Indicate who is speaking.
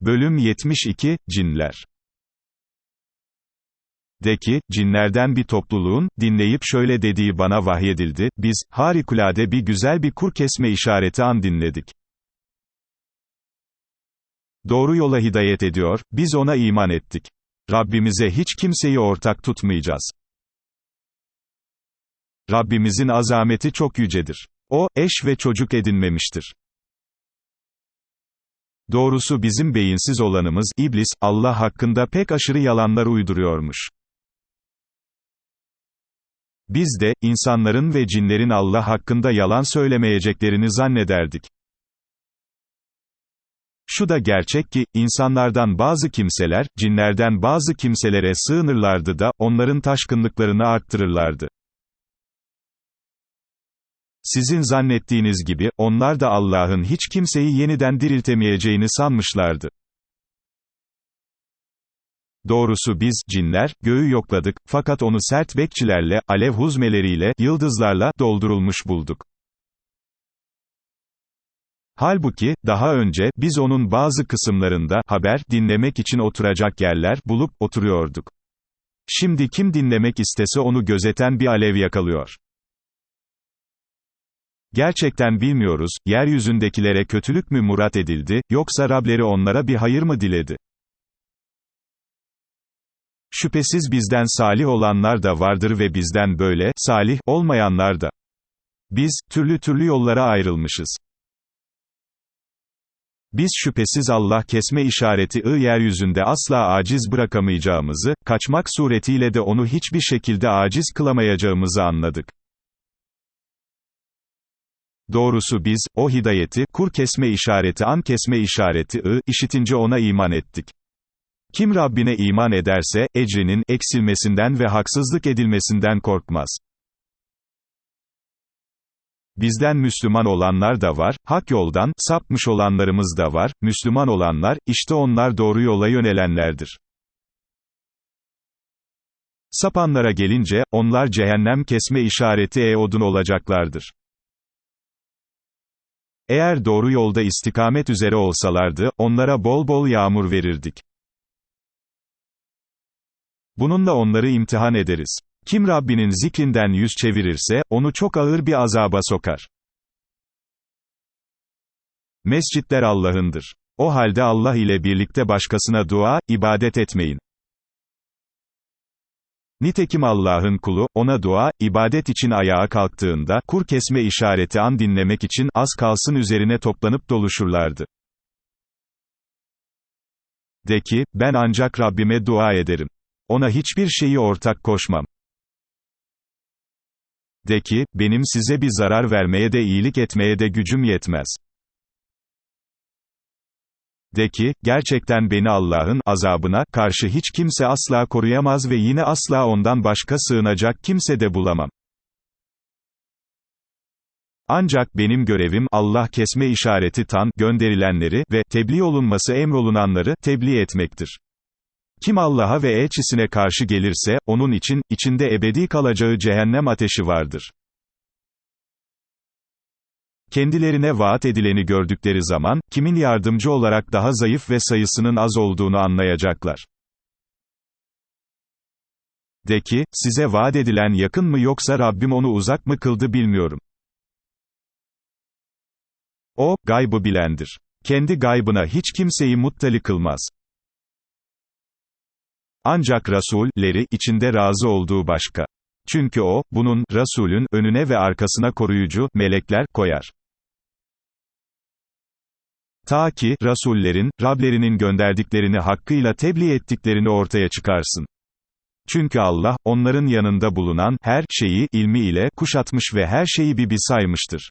Speaker 1: Bölüm 72, Cinler De ki, cinlerden bir topluluğun, dinleyip şöyle dediği bana vahyedildi, biz, harikulade bir güzel bir kur kesme işareti an dinledik. Doğru yola hidayet ediyor, biz ona iman ettik. Rabbimize hiç kimseyi ortak tutmayacağız. Rabbimizin azameti çok yücedir. O, eş ve çocuk edinmemiştir. Doğrusu bizim beyinsiz olanımız, iblis, Allah hakkında pek aşırı yalanlar uyduruyormuş. Biz de, insanların ve cinlerin Allah hakkında yalan söylemeyeceklerini zannederdik. Şu da gerçek ki, insanlardan bazı kimseler, cinlerden bazı kimselere sığınırlardı da, onların taşkınlıklarını arttırırlardı. Sizin zannettiğiniz gibi, onlar da Allah'ın hiç kimseyi yeniden diriltemeyeceğini sanmışlardı. Doğrusu biz, cinler, göğü yokladık, fakat onu sert bekçilerle, alev huzmeleriyle, yıldızlarla, doldurulmuş bulduk. Halbuki, daha önce, biz onun bazı kısımlarında, haber, dinlemek için oturacak yerler, bulup, oturuyorduk. Şimdi kim dinlemek istese onu gözeten bir alev yakalıyor. Gerçekten bilmiyoruz, yeryüzündekilere kötülük mü murat edildi, yoksa Rableri onlara bir hayır mı diledi? Şüphesiz bizden salih olanlar da vardır ve bizden böyle, salih, olmayanlar da. Biz, türlü türlü yollara ayrılmışız. Biz şüphesiz Allah kesme işareti ı yeryüzünde asla aciz bırakamayacağımızı, kaçmak suretiyle de onu hiçbir şekilde aciz kılamayacağımızı anladık. Doğrusu biz, o hidayeti, kur kesme işareti an kesme işareti ı, işitince ona iman ettik. Kim Rabbine iman ederse, ecrinin, eksilmesinden ve haksızlık edilmesinden korkmaz. Bizden Müslüman olanlar da var, hak yoldan, sapmış olanlarımız da var, Müslüman olanlar, işte onlar doğru yola yönelenlerdir. Sapanlara gelince, onlar cehennem kesme işareti e odun olacaklardır. Eğer doğru yolda istikamet üzere olsalardı, onlara bol bol yağmur verirdik. Bununla onları imtihan ederiz. Kim Rabbinin zikrinden yüz çevirirse, onu çok ağır bir azaba sokar. Mescitler Allah'ındır. O halde Allah ile birlikte başkasına dua, ibadet etmeyin. Nitekim Allah'ın kulu, ona dua, ibadet için ayağa kalktığında, kur kesme işareti an dinlemek için, az kalsın üzerine toplanıp doluşurlardı. De ki, ben ancak Rabbime dua ederim. Ona hiçbir şeyi ortak koşmam. De ki, benim size bir zarar vermeye de iyilik etmeye de gücüm yetmez. De ki, gerçekten beni Allah'ın azabına karşı hiç kimse asla koruyamaz ve yine asla ondan başka sığınacak kimse de bulamam. Ancak benim görevim Allah kesme işareti tan gönderilenleri ve tebliğ olunması emrolunanları tebliğ etmektir. Kim Allah'a ve elçisine karşı gelirse onun için içinde ebedi kalacağı cehennem ateşi vardır. Kendilerine vaat edileni gördükleri zaman, kimin yardımcı olarak daha zayıf ve sayısının az olduğunu anlayacaklar. De ki, size vaat edilen yakın mı yoksa Rabbim onu uzak mı kıldı bilmiyorum. O, gaybı bilendir. Kendi gaybına hiç kimseyi muttali kılmaz. Ancak Rasulleri içinde razı olduğu başka. Çünkü o, bunun, Rasulün, önüne ve arkasına koruyucu, melekler, koyar. Ta ki, Rasullerin, Rablerinin gönderdiklerini hakkıyla tebliğ ettiklerini ortaya çıkarsın. Çünkü Allah, onların yanında bulunan, her şeyi, ilmi ile, kuşatmış ve her şeyi bir saymıştır.